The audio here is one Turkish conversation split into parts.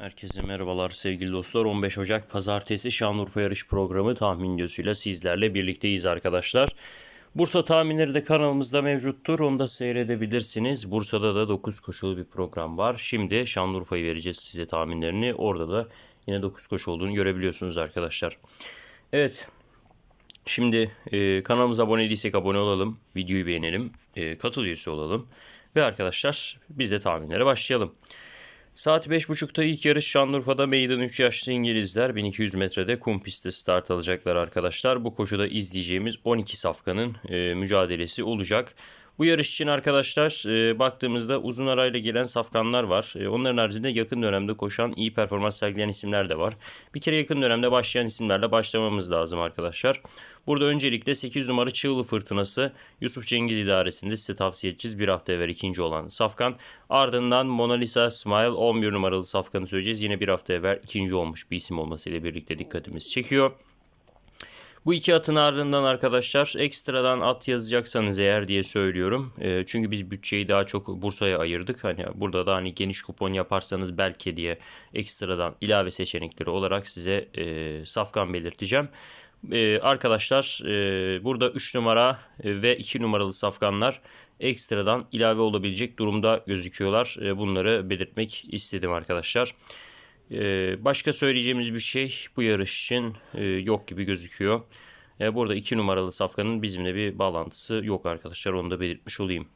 Herkese merhabalar sevgili dostlar. 15 Ocak Pazartesi Şanlıurfa Yarış Programı tahmin videosuyla sizlerle birlikteyiz arkadaşlar. Bursa tahminleri de kanalımızda mevcuttur. Onu da seyredebilirsiniz. Bursa'da da 9 koşulu bir program var. Şimdi Şanlıurfa'yı vereceğiz size tahminlerini. Orada da yine 9 koşu olduğunu görebiliyorsunuz arkadaşlar. Evet. Şimdi e, kanalımıza abone değilsek abone olalım. Videoyu beğenelim. E, katıl üyesi olalım. Ve arkadaşlar biz de tahminlere başlayalım. Saat 5.30'da ilk yarış Şanlıurfa'da meydan 3 yaşlı İngilizler 1200 metrede kum pistte start alacaklar arkadaşlar. Bu koşuda izleyeceğimiz 12 safkanın e, mücadelesi olacak. Bu yarış için arkadaşlar e, baktığımızda uzun arayla gelen safkanlar var. E, onların haricinde yakın dönemde koşan iyi performans sergileyen isimler de var. Bir kere yakın dönemde başlayan isimlerle başlamamız lazım arkadaşlar. Burada öncelikle 8 numara Çığlı Fırtınası Yusuf Cengiz idaresinde size tavsiye edeceğiz. Bir hafta evvel ikinci olan Safkan. Ardından Mona Lisa Smile 11 numaralı Safkan'ı söyleyeceğiz. Yine bir hafta evvel ikinci olmuş bir isim olmasıyla birlikte dikkatimiz çekiyor. Bu iki atın ardından arkadaşlar ekstradan at yazacaksanız eğer diye söylüyorum. E, çünkü biz bütçeyi daha çok Bursa'ya ayırdık. Hani burada da hani geniş kupon yaparsanız belki diye ekstradan ilave seçenekleri olarak size e, safkan belirteceğim. E, arkadaşlar e, burada 3 numara e, ve 2 numaralı safkanlar ekstradan ilave olabilecek durumda gözüküyorlar. E, bunları belirtmek istedim arkadaşlar. Ee, başka söyleyeceğimiz bir şey bu yarış için e, yok gibi gözüküyor. E, burada 2 numaralı safkanın bizimle bir bağlantısı yok arkadaşlar. Onu da belirtmiş olayım.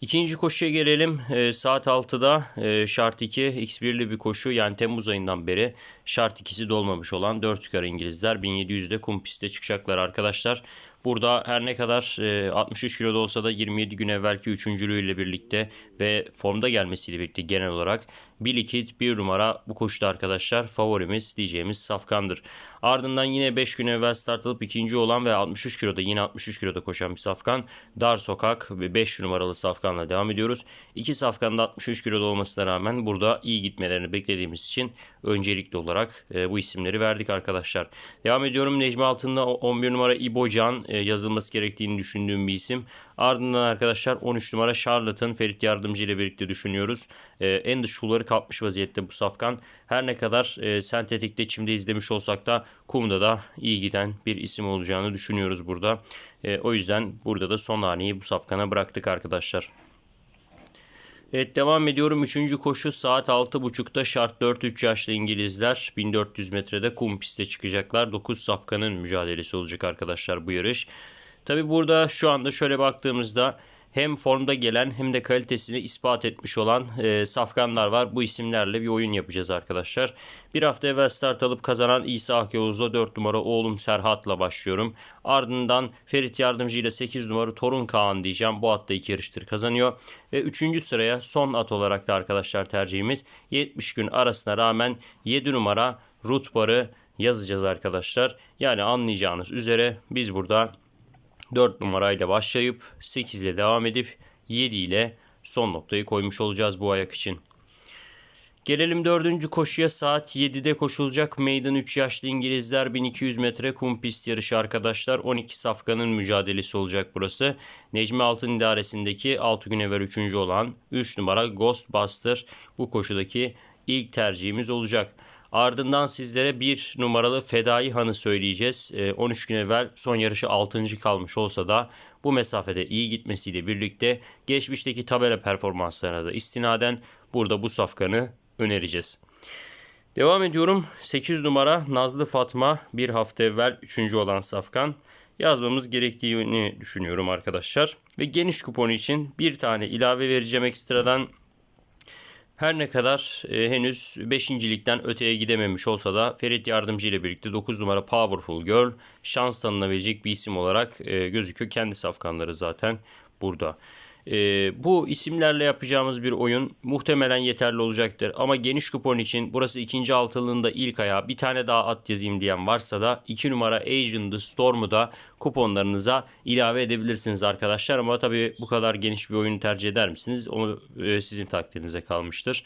İkinci koşuya gelelim. E, saat 6'da e, şart 2 X1'li bir koşu yani Temmuz ayından beri şart ikisi dolmamış olan 4 yukarı İngilizler 1700'de kum pistte çıkacaklar arkadaşlar. Burada her ne kadar e, 63 kiloda olsa da 27 gün evvelki üçüncülüğüyle birlikte ve formda gelmesiyle birlikte genel olarak bir likit bir numara bu koşuda arkadaşlar favorimiz diyeceğimiz Safkan'dır. Ardından yine 5 gün evvel start alıp ikinci olan ve 63 kiloda yine 63 kiloda koşan bir Safkan. Dar Sokak ve 5 numaralı Safkan'la devam ediyoruz. İki Safkan da 63 kiloda olmasına rağmen burada iyi gitmelerini beklediğimiz için öncelikli olarak e, bu isimleri verdik arkadaşlar. Devam ediyorum Necmi Altın'da 11 numara İbocan e, yazılması gerektiğini düşündüğüm bir isim. Ardından arkadaşlar 13 numara Charlatan Ferit Yardımcı ile birlikte düşünüyoruz. E, en dış kulları kapmış vaziyette bu safkan. Her ne kadar e, sentetikte çimde izlemiş olsak da kumda da iyi giden bir isim olacağını düşünüyoruz burada. E, o yüzden burada da son haneyi bu safkana bıraktık arkadaşlar. Evet devam ediyorum. Üçüncü koşu saat 6.30'da şart 4-3 yaşlı İngilizler 1400 metrede kum piste çıkacaklar. 9 safkanın mücadelesi olacak arkadaşlar bu yarış. Tabi burada şu anda şöyle baktığımızda hem formda gelen hem de kalitesini ispat etmiş olan e, safkanlar var. Bu isimlerle bir oyun yapacağız arkadaşlar. Bir hafta evvel start alıp kazanan İsa Akyavuz'la 4 numara oğlum Serhat'la başlıyorum. Ardından Ferit Yardımcı ile 8 numara Torun Kaan diyeceğim. Bu atta iki yarıştır kazanıyor. Ve 3. sıraya son at olarak da arkadaşlar tercihimiz 70 gün arasına rağmen 7 numara Rutbar'ı yazacağız arkadaşlar. Yani anlayacağınız üzere biz burada 4 numarayla başlayıp 8 ile devam edip 7 ile son noktayı koymuş olacağız bu ayak için. Gelelim dördüncü koşuya saat 7'de koşulacak meydan 3 yaşlı İngilizler 1200 metre kum pist yarışı arkadaşlar 12 safkanın mücadelesi olacak burası. Necmi Altın idaresindeki 6 gün evvel 3. olan 3 numara Ghostbuster bu koşudaki ilk tercihimiz olacak. Ardından sizlere bir numaralı Fedai Han'ı söyleyeceğiz. 13 gün evvel son yarışı 6. kalmış olsa da bu mesafede iyi gitmesiyle birlikte geçmişteki tabela performanslarına da istinaden burada bu safkanı önereceğiz. Devam ediyorum. 8 numara Nazlı Fatma bir hafta evvel 3. olan safkan yazmamız gerektiğini düşünüyorum arkadaşlar. Ve geniş kuponu için bir tane ilave vereceğim ekstradan. Her ne kadar e, henüz 5. ligden öteye gidememiş olsa da Ferit Yardımcı ile birlikte 9 numara Powerful Girl şans tanınabilecek bir isim olarak e, gözüküyor. Kendi safkanları zaten burada. E, bu isimlerle yapacağımız bir oyun muhtemelen yeterli olacaktır. Ama geniş kupon için burası ikinci altılığında ilk ayağı bir tane daha at yazayım diyen varsa da 2 numara Agent the Storm'u da kuponlarınıza ilave edebilirsiniz arkadaşlar. Ama tabii bu kadar geniş bir oyunu tercih eder misiniz? Onu e, sizin takdirinize kalmıştır.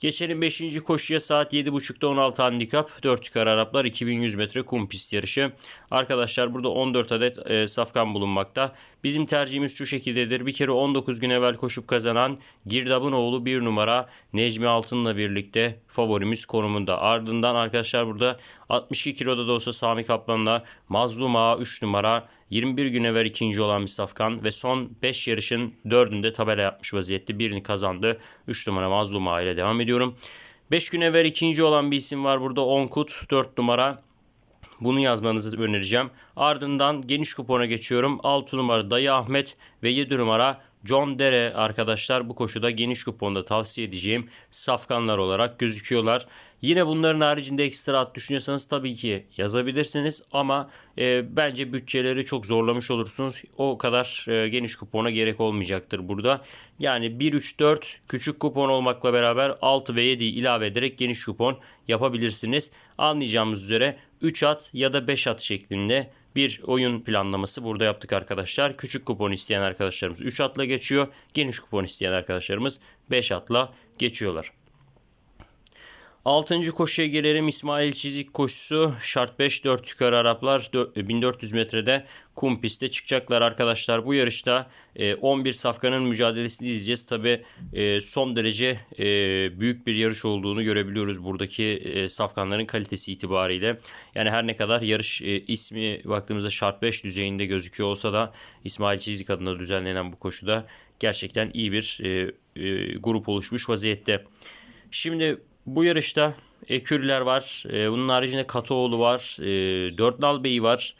Geçelim 5. koşuya saat 7.30'da 16 handikap 4 yukarı Araplar 2100 metre kum pist yarışı. Arkadaşlar burada 14 adet e, safkan bulunmakta. Bizim tercihimiz şu şekildedir. Bir kere 19 gün evvel koşup kazanan Girdab'ın oğlu 1 numara Necmi Altın'la birlikte favorimiz konumunda. Ardından arkadaşlar burada 62 kiloda da olsa Sami Kaplan'la Mazlum Ağa 3 numara 21 gün evvel ikinci olan bir safkan ve son 5 yarışın 4'ünde tabela yapmış vaziyette. Birini kazandı. 3 numara Mazlum Ağa ile devam ediyorum. 5 gün evvel ikinci olan bir isim var burada. Onkut 4 numara. Bunu yazmanızı önereceğim. Ardından geniş kupona geçiyorum. 6 numara Dayı Ahmet ve 7 numara John Dere arkadaşlar bu koşuda geniş kuponda tavsiye edeceğim safkanlar olarak gözüküyorlar. Yine bunların haricinde ekstra at düşünüyorsanız tabii ki yazabilirsiniz ama e, bence bütçeleri çok zorlamış olursunuz. O kadar e, geniş kupona gerek olmayacaktır burada. Yani 1-3-4 küçük kupon olmakla beraber 6 ve 7 ilave ederek geniş kupon yapabilirsiniz. Anlayacağımız üzere 3 at ya da 5 at şeklinde bir oyun planlaması burada yaptık arkadaşlar. Küçük kupon isteyen arkadaşlarımız 3 atla geçiyor. Geniş kupon isteyen arkadaşlarımız 5 atla geçiyorlar. 6. koşuya gelelim. İsmail Çizik koşusu. Şart 5 4 yukarı Araplar 1400 metrede kum pistte çıkacaklar arkadaşlar. Bu yarışta 11 e, safkanın mücadelesini izleyeceğiz. Tabi e, son derece e, büyük bir yarış olduğunu görebiliyoruz buradaki safkanların kalitesi itibariyle. Yani her ne kadar yarış ismi baktığımızda şart 5 düzeyinde gözüküyor olsa da İsmail Çizik adına düzenlenen bu koşuda gerçekten iyi bir grup oluşmuş vaziyette. Şimdi bu yarışta Ekürler var. E, bunun haricinde Katoğlu var. E, Dörtnal Bey var.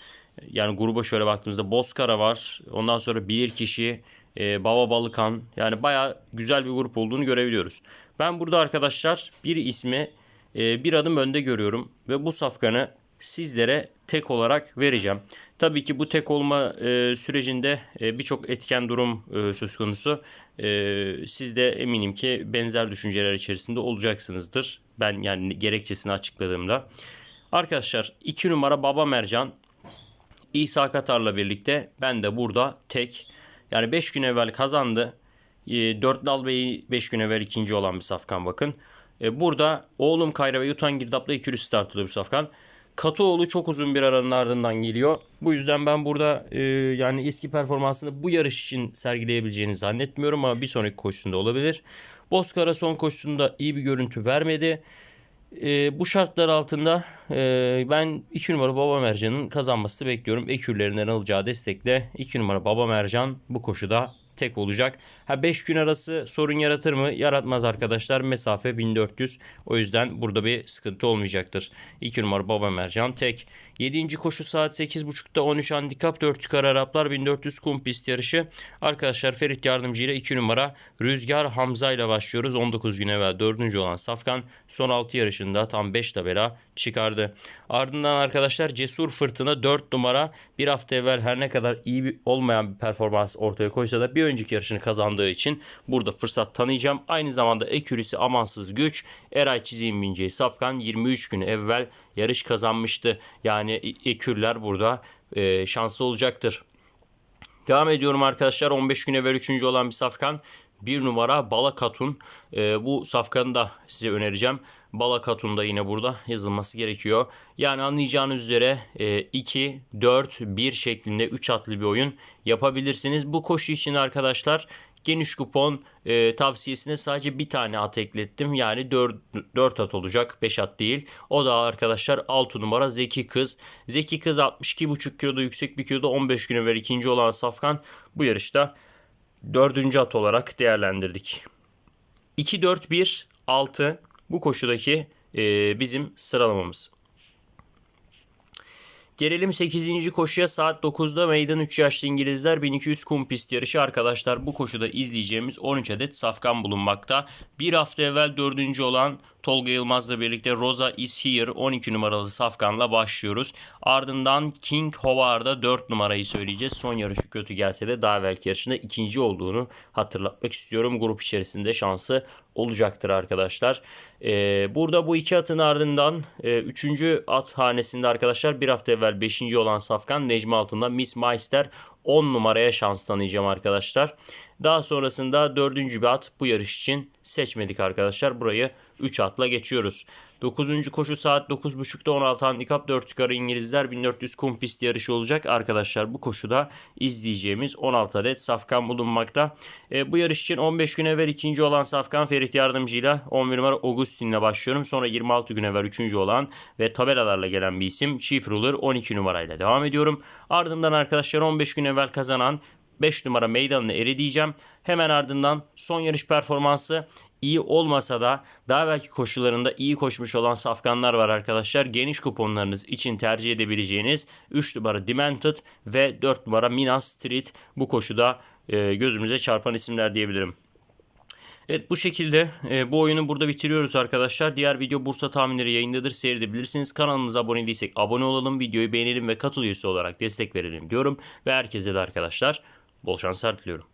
Yani gruba şöyle baktığımızda Bozkara var. Ondan sonra bir kişi e, Baba Balıkan. Yani baya güzel bir grup olduğunu görebiliyoruz. Ben burada arkadaşlar bir ismi e, bir adım önde görüyorum. Ve bu safkanı sizlere tek olarak vereceğim. Tabii ki bu tek olma e, sürecinde e, birçok etken durum e, söz konusu. E, siz de eminim ki benzer düşünceler içerisinde olacaksınızdır. Ben yani gerekçesini açıkladığımda. Arkadaşlar 2 numara Baba Mercan İsa Katar'la birlikte ben de burada tek. Yani 5 gün evvel kazandı. E, Dörtlal Bey'i 5 gün evvel ikinci olan bir safkan bakın. E, burada oğlum Kayra ve Yutan Girdap'la ikili start oluyor bu safkan. Katoğlu çok uzun bir aranın ardından geliyor. Bu yüzden ben burada e, yani eski performansını bu yarış için sergileyebileceğini zannetmiyorum ama bir sonraki koşusunda olabilir. Bozkara son koşusunda iyi bir görüntü vermedi. E, bu şartlar altında e, ben 2 numara Baba Mercan'ın kazanmasını bekliyorum. Ekürlerinden alacağı destekle 2 numara Baba Mercan bu koşuda tek olacak. Ha 5 gün arası sorun yaratır mı? Yaratmaz arkadaşlar. Mesafe 1400. O yüzden burada bir sıkıntı olmayacaktır. 2 numara Baba Mercan tek. 7. koşu saat 8.30'da 13 handikap 4 yukarı Araplar 1400 kum pist yarışı. Arkadaşlar Ferit Yardımcı ile 2 numara Rüzgar Hamza ile başlıyoruz. 19 gün evvel 4. olan Safkan son 6 yarışında tam 5 tabela çıkardı. Ardından arkadaşlar Cesur Fırtına 4 numara bir hafta evvel her ne kadar iyi olmayan bir performans ortaya koysa da bir önceki yarışını kazandığı için burada fırsat tanıyacağım. Aynı zamanda ekürisi amansız güç Eray Çizim bineceği Safkan 23 gün evvel yarış kazanmıştı. Yani ekürler burada e, şanslı olacaktır. Devam ediyorum arkadaşlar. 15 gün evvel 3. olan bir safkan. Bir numara Balakatun. E, bu safkanı da size önereceğim. Balakatun da yine burada yazılması gerekiyor. Yani anlayacağınız üzere e, 2, 4, 1 şeklinde 3 atlı bir oyun yapabilirsiniz. Bu koşu için arkadaşlar geniş kupon e, tavsiyesine sadece bir tane at eklettim. Yani 4, 4 at olacak 5 at değil. O da arkadaşlar 6 numara Zeki Kız. Zeki Kız 62,5 kiloda yüksek bir kiloda 15 gün evvel ikinci olan Safkan bu yarışta dördüncü at olarak değerlendirdik. 2, 4, 1, 6 bu koşudaki e, bizim sıralamamız. Gelelim 8. koşuya saat 9'da meydan 3 yaşlı İngilizler 1200 kum pist yarışı arkadaşlar. Bu koşuda izleyeceğimiz 13 adet safkan bulunmakta. Bir hafta evvel 4. olan Tolga Yılmaz'la birlikte Rosa is Here 12 numaralı safkanla başlıyoruz. Ardından King Howard'a 4 numarayı söyleyeceğiz. Son yarışı kötü gelse de daha belki yarışında ikinci olduğunu hatırlatmak istiyorum. Grup içerisinde şansı olacaktır arkadaşlar. Ee, burada bu iki atın ardından 3. E, at hanesinde arkadaşlar bir hafta evvel 5. olan Safkan Necmi altında Miss Meister 10 numaraya şans tanıyacağım arkadaşlar. Daha sonrasında 4. bir at bu yarış için seçmedik arkadaşlar. Burayı 3 atla geçiyoruz. 9. koşu saat 9.30'da 16 handikap 4 yukarı İngilizler 1400 kum pist yarışı olacak. Arkadaşlar bu koşuda izleyeceğimiz 16 adet safkan bulunmakta. E, bu yarış için 15 gün evvel ikinci olan safkan Ferit Yardımcı'yla 11 numara Augustin'le başlıyorum. Sonra 26 gün evvel üçüncü olan ve tabelalarla gelen bir isim Chief Ruler 12 numarayla devam ediyorum. Ardından arkadaşlar 15 gün evvel kazanan 5 numara meydanını eri diyeceğim. Hemen ardından son yarış performansı iyi olmasa da daha belki koşularında iyi koşmuş olan safkanlar var arkadaşlar. Geniş kuponlarınız için tercih edebileceğiniz 3 numara Demented ve 4 numara Minas Street bu koşuda e, gözümüze çarpan isimler diyebilirim. Evet bu şekilde e, bu oyunu burada bitiriyoruz arkadaşlar. Diğer video Bursa tahminleri yayındadır seyredebilirsiniz. Kanalımıza abone değilsek abone olalım. Videoyu beğenelim ve katıl üyesi olarak destek verelim diyorum. Ve herkese de arkadaşlar bol şanslar diliyorum.